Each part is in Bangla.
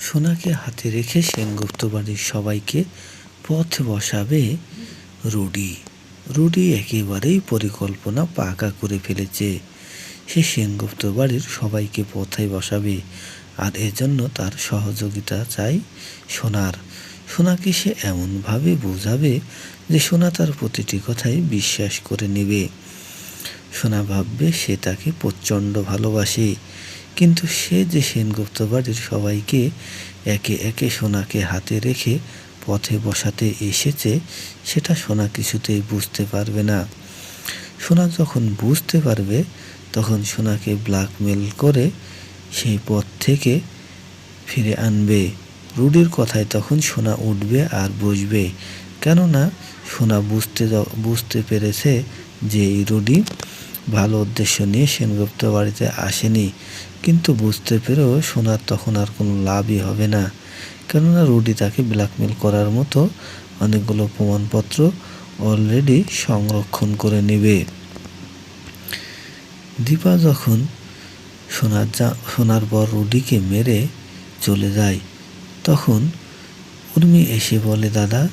সোনাকে হাতে রেখে সেনগুপ্ত বাড়ির সবাইকে পথ বসাবে রুডি। রুডি একেবারেই পরিকল্পনা পাকা করে ফেলেছে। সে সেনগুপ্ত বাড়ির সবাইকে পথে বসাবে, আর এজন্য তার সহযোগিতা চাই সোনার। সোনাকে সে এমনভাবে বোঝাবে যে সোনা তার প্রতিটি কথাই বিশ্বাস করে নেবে। সোনা ভাববে সে তাকে প্রচণ্ড ভালোবাসে। কিন্তু সে যে সেনগুপ্ত বাড়ির সবাইকে একে একে সোনাকে হাতে রেখে পথে বসাতে এসেছে, সেটা সোনা কিছুতেই বুঝতে পারবে না। সোনা যখন বুঝতে পারবে, তখন সোনাকে ব্ল্যাকমেল করে সেই পথ থেকে ফিরে আনবে। রুডির কথায় তখন সোনা উঠবে আর বসবে। কেননা সোনা বুঝতে বুঝতে পেরেছে যে এই রুডি ভালো উদ্দেশ্য নিয়ে সেনগুপ্ত বাড়িতে আসেনি। কিন্তু বুঝতে পেরেও সোনার তখন আর কোনো লাভই হবে না। কেননা রুডি তাকে ব্ল্যাকমেল করার মতো অনেকগুলো প্রমাণপত্র অলরেডি সংরক্ষণ করে নেবে। দীপা যখন সোনার যা, সোনার পর রুডিকে মেরে চলে যায়, তখন উর্মি এসে বলে, দাদা,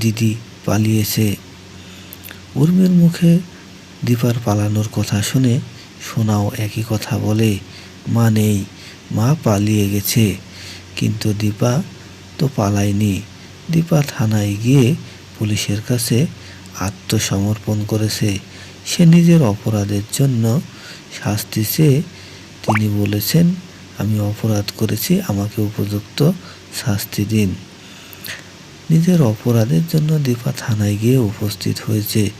দিদি পালিয়েছে। উর্মির মুখে দীপার পালানোর কথা শুনে সোনাও একই কথা বলে মা নেই, মা পালিয়ে গেছে। কিন্তু দীপা তো পালায়নি। দীপা থানায় গিয়ে পুলিশের কাছে আত্মসমর্পণ করেছে। সে নিজের অপরাধের জন্য শাস্তি চেয়ে তিনি বলেছেন, আমি অপরাধ করেছি, আমাকে উপযুক্ত শাস্তি দিন। নিজের অপরাধের জন্য দীপা থানায় গিয়ে উপস্থিত হয়েছে।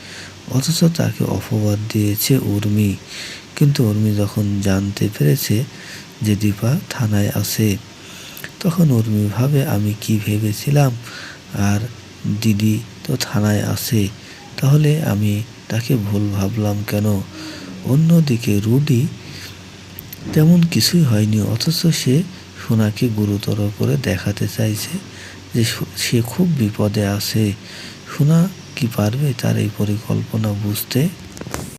অথচ তাকে অপবাদ দিয়েছে উর্মি। কিন্তু উর্মি যখন জানতে পেরেছে যে দীপা থানায় আছে, তখন উর্মি ভাবে, আমি কি ভেবেছিলাম? আর দিদি তো থানায় আছে, তাহলে আমি তাকে ভুল ভাবলাম কেন? অন্যদিকে রুডি তেমন কিছুই হয়নি, অথচ সে সোনাকে গুরুতর করে দেখাতে চাইছে যে সে খুব বিপদে আছে। সোনা কি পারবে তার এই পরিকল্পনা বুঝতে?